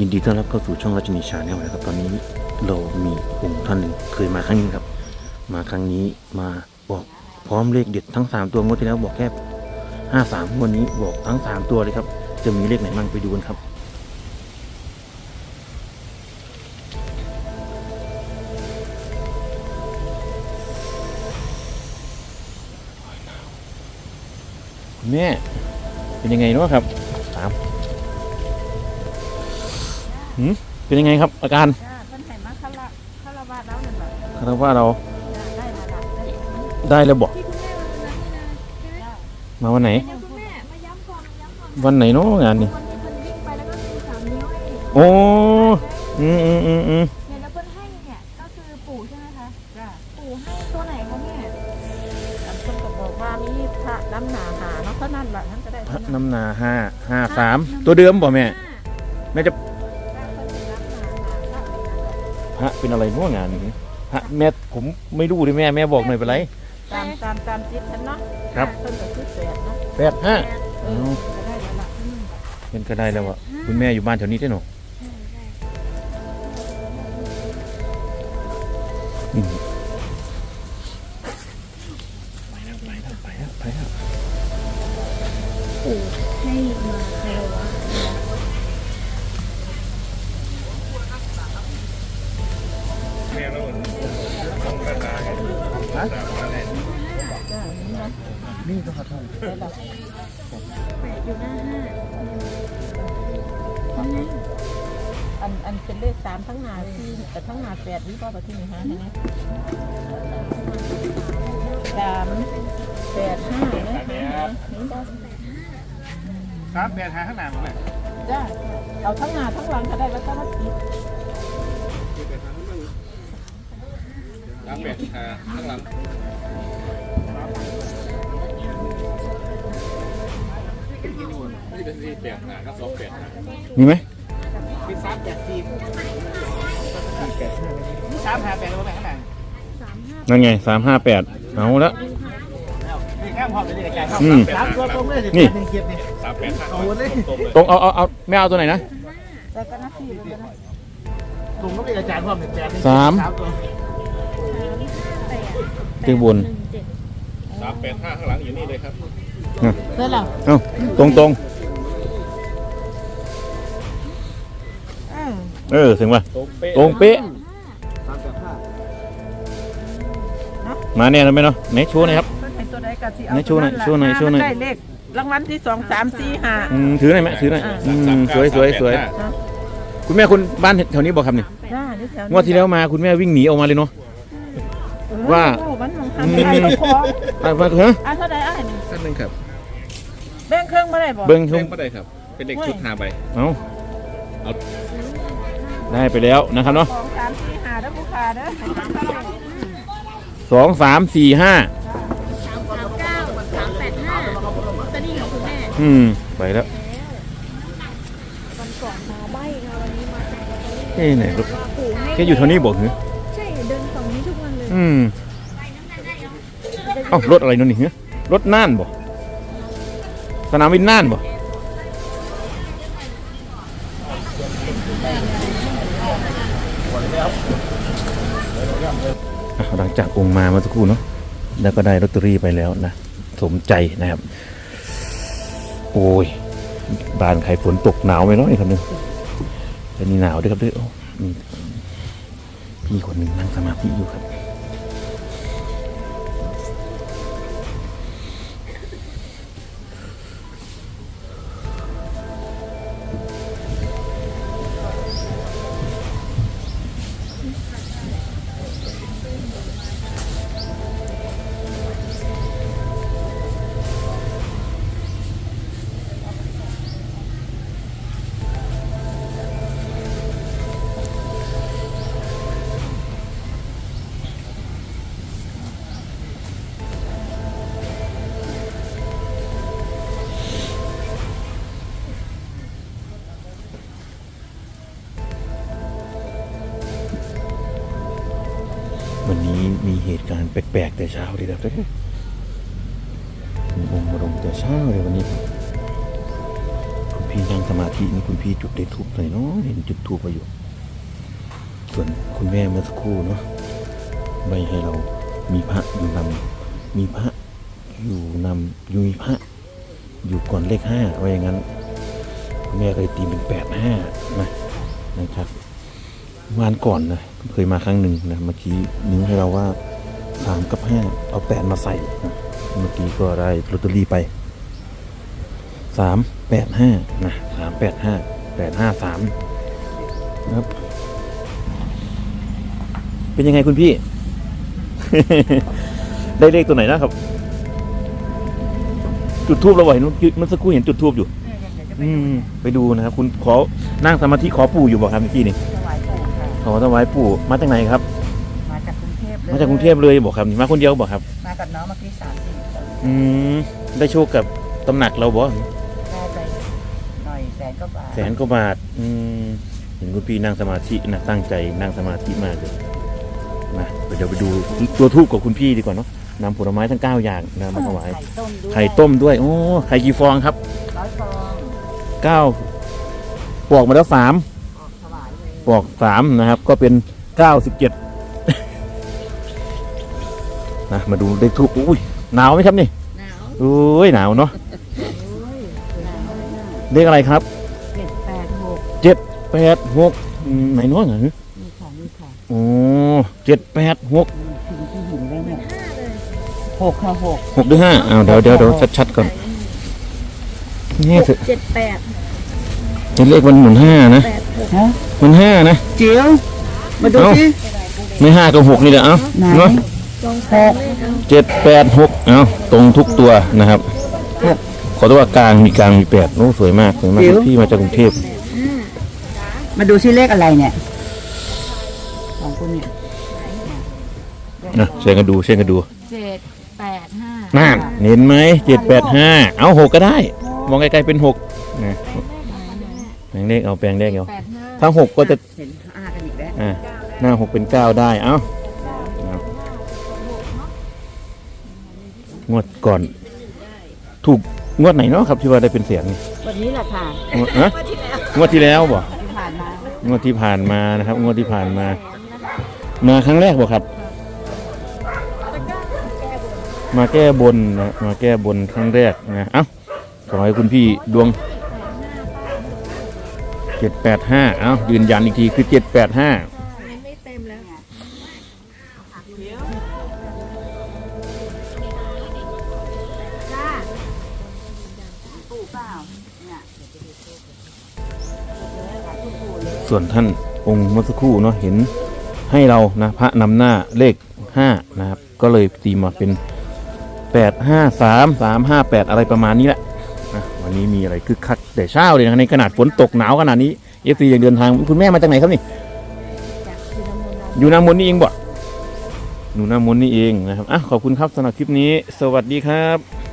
ยินดีต้อนรับเข้าสู่ช่องราชนีชาแนลนะครับตอนนี้เรามีองค์ท่านหนึ่งเคยมาครั้งนึงครับ มาครั้งนี้มาบอกพร้อมเลขเด็ดทั้ง 3 ตัวงวดที่แล้วบอกแค่ห้าสามวันนี้บอกทั้ง 3 ตัวเลยครับ จะมีเลขไหนบ้างไปดูกันครับแม่เป็นยังไงเนาะครับถาม หืมเป็นยังไงครับ อาการจ้าเพิ่นให้มาคาราคาราวาแล้วนั่นแหละคาดว่าเราจ้าได้มาละได้ได้แล้วบอกที่คุณแม่วันนั้นนี่นะจ้ามาวันไหน เดี๋ยวคุณแม่มาย้ำก่อนมาย้ำก่อนวันไหนเนาะงานนี่วันที่เพิ่นวิ่งไปแล้วก็ชูสามนิ้วให้โอ้อืมอืมอืมอืมเนี่ยแล้วเพิ่นให้เนี่ยก็คือปู่ใช่ไหมคะจ้าปู่ให้ตัวไหนคะเนี่ยอันเพิ่นก็บอกว่ามีพระน้ำหนาหาเนาะเท่านั้นล่ะท่านก็ได้พระเท่านั้นน้ำนาห้าห้าสามตัวเดิมบ่แม่ห้าแม่จะ พระอะไรนั่นแหละพระเป็นอะไรเนาะงานนี้พระแม่ผมไม่รู้ดิแม่แม่บอกหน่อยเป็นไร ตามตามตามจิตฉันเนาะครับเพิ่นก็คือแปดเนาะแปดห้าเออก็ได้แล้วล่ะอืมเป็นก็ได้แล้วอะคุณแม่อยู่บ้านแถวนี้ได้หนออืมไปแล้วไปแล้วไปแล้วไปแล้วปู่ให้มา นี่ก็ขอโทษได้ละแปดอยู่หน้าห้าอันอันเป็นเลขสามทั้งนาสี่แต่ทั้งนาแปดนี่ก็ประที่หนึ่งห้าใช่ไหมสามแปดห้าเนี่ยสามแปดหาข้างหน้าผมเลยจ้าเอาทั้งนาทั้งหลังก็ได้แล้วก็มาติด แปดหาข้างหลังนี่เป็นสี่แปดหาก็สองแปดหามีไหมมีสามแปดสี่สี่แปดห้ามีสามหาแปดแล้วไหนข้างหน้าสามห้านั่นไงสามห้าแปดเอาละนี่แค่พอเลยกายเข้าอืมสามตัวตรงเลยสินี่หนึ่งเกียรตินี่สามแปดหาเอาเลยตรงเอาเอาเอาแม่เอาตัวไหนนะแต่ก็น่าสี่เลยนะตรงก็เป็นอาจารย์พร้อมหนึ่งแปดสาม ตัวแปดที่บนหนึ่งเจ็ดสามแปดห้าข้างหลังอยู่นี่เลยครับได้แล้วเอาตรงตรงอืมๆเออถึงป่ะตรงเป๊ะตรงเป๊ะสามแปดห้ามาเนี่ยนะแม่เนาะไหนโชว์หน่อยครับเพิ่นให้ตัวใดก็สิเอาไหนชูหน่อยชูหน่อยชูหน่อยได้เลขรางวัลที่สองสามสี่ห้าอืมถือหน่อยแม่ถือหน่อยอืมสวยสวยสวยสามแปดห้าคุณแม่คุณบ้านแถวนี้บอกครับนี่จ้านี่แถวนี้งวดที่แล้วมาคุณแม่วิ่งหนีออกมาเลยเนาะเออ ว่าโอ้มันมองทำไม่ได้ขออะว่าฮะอะเท่าใดอะนี่ท่านหนึ่งครับแบ่งเครื่องมาได้บ่เบิ้งชเล่มนก็ได้ครับ เป็นเด็กชุดหาใบเอาเอาได้ไปแล้วนะครับเนาะสองสามสี่ห้าเด้อผู้ค้าเด้อสองสามสี่ห้าสามสามเก้าสามแปดห้าลอตเตอรี่ของคุณแม่อืมไปแล้ววันก่อนมาใบค่ะวันนี้มาจากลอตเตอรี่เอ้ไหนรถปู่ให้แกอยู่แถวนี้บอกเหรอ อืมเอ้ารถอะไรนั่นนี่เหรอรถน่านบ่สนามบินน่านบ่หลังจากองมาเมื่อสักครู่เนาะแล้วก็ได้ลอตเตอรี่ไปแล้วนะ สมใจนะครับ โอ้ยบ้านใครฝนตกหนาวไหมเนาะนี่คนนึงแต่นี่หนาวด้วยครับด้วยมีพี่คนหนึ่งนั่งสมาธิอยู่ครับ มีเหตุการณ์แปลกๆ แต่เช้าเลยครับมีองค์มาลงแต่เช้าเลยวันนี้ครับคุณพี่นั่งสมาธินี่คุณพี่จุดได้ทูบหน่อยเนาะเห็นจุดทูบมาอยู่ ส่วนคุณแม่เมื่อสักครู่เนาะใบให้เรามีพระอยู่นำมีพระอยู่นำอยู่มีพระ อยู่ก่อนเลขห้าไว้อย่างนั้นคุณแม่เคยตีเป็นแปดห้านะนะครับวานก่อนนะ เคยมาครั้งหนึ่งนะเมื่อกี้นิ้วให้เราว่าสามกับห้าเอาแปดมาใส่นะเมื่อกี้ก็ได้ลอตเตอรี่ไปสามแปดห้านะสามแปดห้าแปดห้าสามนะครับ เป็นยังไงคุณพี่ ได้เลขตัวไหนนะครับ จุดทูบเราไหวนู้นเมื่อสักครู่เห็นจุดทูบอยู่ อืม ไปดูนะครับ คุณขอนั่งสมาธิขอปู่อยู่บ่ครับเมื่อกี้นี่ ถวายปู่ค่ะขอถวายปู่มาจากไหนครับ มาจากกรุงเทพเลยมาจากกรุงเทพเลยบอกครับมาคนเดียวบอกครับ มากับน้องเมื่อกี้สามสี่คนอืมได้โชคกับตำหนักเราบ่ได้ไปหน่อยแสนก็บาทแสนกว่าบาทอืมเห็นคุณพี่นั่งสมาธินะตั้งใจนั่งสมาธิมากเลยนะเดี๋ยวไปดูตัวทูบกับคุณพี่ดีกว่าเนาะนำผลไม้ทั้งเก้าอย่างนะมาถวาย ไข่ต้มด้วยไข่ต้มด้วยโอ้ไข่กี่ฟองครับร้อยฟองเก้าปอกมาแล้วสาม ออกถวกสามนะครับ ก็เป็นเก้าสิบเจ็ดนะมาดูได้ทุกอุ้ยหนาวไหมครับนี่หนาวโอ้ยหนาวเนาะเลขอะไรครับเจ็ดแปดหกเจ็ดแปดหกไหนน้อยหน่อยนี่ค่ะนี่โอ้เจ็ดแปดหกถึงที่หินได้เนี่ยหกค่ะหกหกหรือห้าอ้าวเดี๋ยวเดี๋ยวเดี๋ยวชัดๆก่อนนี่เถอะเจ็ดแปดเป็นเลขมันหมุนห้านะแปดหกฮะ มันห้านะจิ๋วมาดูเอ้าสิไม่ห้ากับหกนี่แหละเอ้าไหนเนาะตรงแปดเลขเอาเจ็ดแปดหกเอ้าตรงทุกตัวนะครับ ขอโทษว่ากลางมีกลางมีแปดโอ้สวยมากสวยมากพี่มาจากกรุงเทพมาดูสิเลขอะไรเนี่ยของคุณเนี่ยนะเชิญกันดูเชิญกันดูเจ็ดแปดห้าน่านเห็นไหมเจ็ดแปดห้าเอาหกก็ได้ มองไกลๆเป็นหกนะแป ลงเลขเอาแปลงเลขเอาแปดห้าถ้าหกก็จะเห็นอ้ากันอีกแล้วอ่าหน้าหกเป็นเก้าได้เอ้าเอางวดก่อน ถูกงวดไหนเนาะครับที่ว่าได้เป็นเสียงนี่วันนี้แหละค่ะงวดฮะงวดที่แล้วบ่ที่ผ่านมางวดที่ผ่านมานะครับ งวดที่ผ่านมา มาครั้งแรกบ่ครับ มาแก้บนนะมาแก้บนครั้งแรกนะเอ้าขอให้คุณพี่ดวง เจ็ดแปดห้าเอ้ายืนยันอีกทีคือเจ็ดแปดห้าไม่เต็มแล้วส่วนท่านองค์เมื่อสักครู่เนาะเห็นให้เรานะพระนำหน้าเลขห้านะครับ ก็เลยตีมาเป็นแปดห้าสามสามห้าแปดอะไรประมาณนี้แหละ วันนี้มีอะไรคึกคักแต่เช้าเลยนะในขนาดฝนตกหนาวขนาดนี้เอฟซียังเดินทางคุณแม่มาจากไหนครับนี่จากที่น้ำมันต์อยู่นามนนี่เองบ่หนูนามนนี่เองนะครับอะขอบคุณครับสำหรับคลิปนี้ สวัสดีครับ